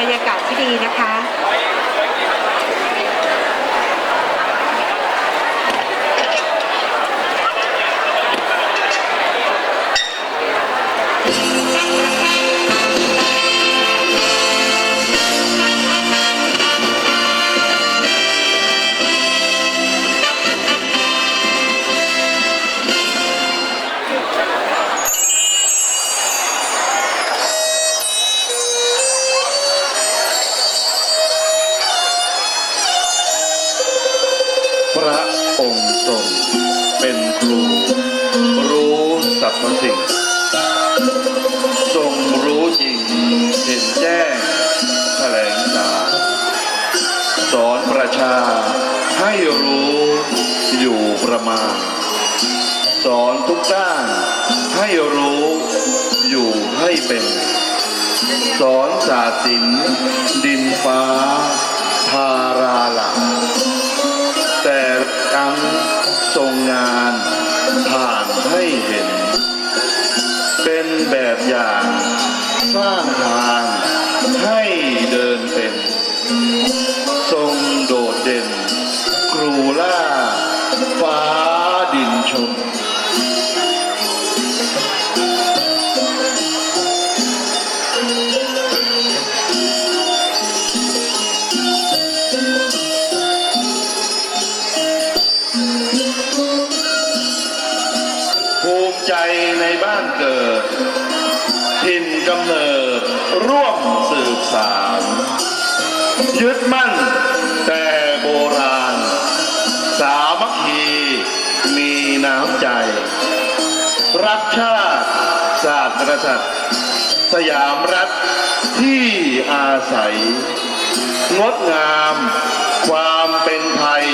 บรรยากาศที่ดีนะคะ รู้สรรพสิ่ง ทรงรู้จริง เห็นแจ้ง แถลงสารสอนประชาให้รู้อยู่ประมาณ สอนทุกด้านให้รู้อยู่ให้เป็น สอนศาสสิน ดินฟ้า ทาราหลังแต่กังทรงงาน ไทยในบ้านเกิด ถิ่นกำเนิดร่วมสืบสารยึดมั่นแต่โบราณ สามัคคีมีน้ำใจ รักชาติศาสตร์กษัตริย์สยามรัฐที่อาศัย งดงามความเป็นไทย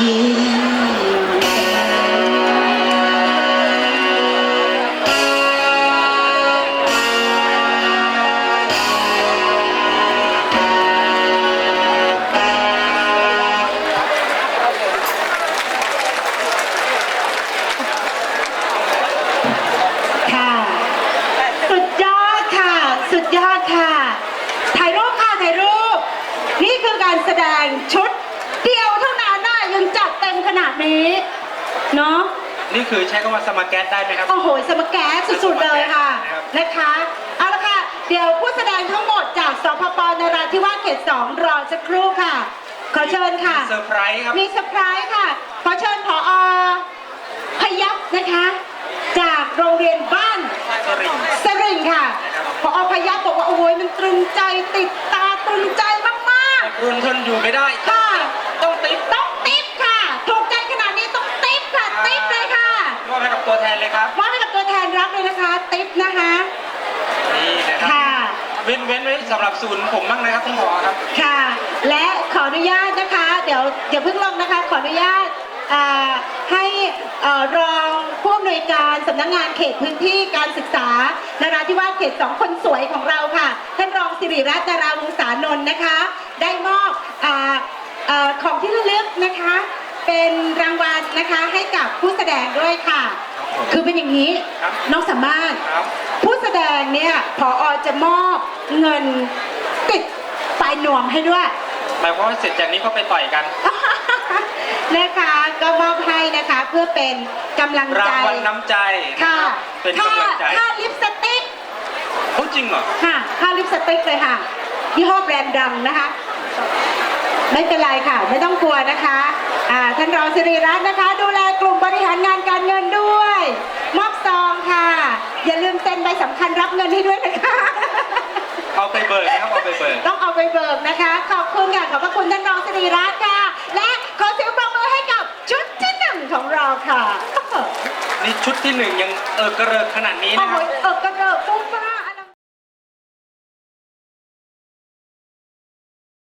ยิ้มค่ะ สุดยอดค่ะ สุดยอดค่ะ ถ่ายรูปค่ะ ถ่ายรูป นี่คือการแสดงชุด ขนาดนี้ เนาะ นี่คือใช้คำว่าสมาร์แกสได้ไหมครับ โอ้โห สมแกสสุดๆเลยค่ะครับนะคะ เอาละค่ะ เดี๋ยวผู้แสดงทั้งหมดจากสพปนราธิวาสเขตสองรอสักครู่ค่ะ ขอเชิญค่ะ เซอร์ไพรส์ครับ มีเซอร์ไพรส์ค่ะ ขอเชิญผอพยับนะคะ จากโรงเรียนบ้านสริง สริงค่ะพอพยับบอกว่าโอ้ยมันตรึงใจติดตาตรึงใจมากรุนทนอยู่ไม่ได้ ๆ ค่ะ ต้องติ๊บต้อง เลยครับมอบให้กับตัวแทนรับเลยนะคะ ติ๊บนะคะ นี่นะครัค่ะ เว้นเว้นไว้สำหรับศูนย์ผมบ้างนะครับคุณหมอครับ ค่ะ และขออนุญาตนะคะ เดี๋ยวอย่าเพิ่งลงนะคะ ขออนุญาตอ่าให้เอ่อรองผู้อำนวยการสำนักงานเขตพื้นที่การศึกษานราธิวาสเขตสองคนสวยของเราค่ะ ท่านรองสิริรัตน์ดาราวงศานนท์นะคะ ได้มอบอาเอ่อของที่ระลึกนะคะ เป็นรางวัลนะคะให้กับผู้แสดงด้วยค่ะครับผมคือเป็นอย่างนี้ครับ น้องสามารถ ครับ ผู้แสดงเนี่ยพออจะมอบเงินติดปลายนวมให้ด้วย หมายความว่าเสร็จจากนี้ก็ไปต่อยกัน นะคะก็มอบให้นะคะเพื่อเป็นกำลังราใจงวัลน้ำใจค่ะเป็นค่ากำลังใจค่าลิปสติกเขาจริงเหรอ ค่ะค่าลิปสติกเลยค่ะยี่ห้อแบรนด์ดังนะคะ ไม่เป็นไรค่ะ ไม่ต้องกลัวนะคะอ่าท่านรองสิริรัตน์นะคะ ดูแลกลุ่มบริหารงานการเงินด้วยมอบซองค่ะ อย่าลืมเซ็นใบสำคัญรับเงินให้ด้วยนะคะ เอาไปเบิกนะครับเอาไปเบิก ต้องเอาไปเบิกนะคะ ขอบคุณค่ะ ขอบพระคุณท่านรองสิริรัตน์ค่ะ และขอเสียงปรบมือให้กับชุดที่หนึ่งของเราค่ะ นี่ชุดที่หนึ่งยังเออกระเริกขนาดนี้โอ้นะโหครับ เออกระ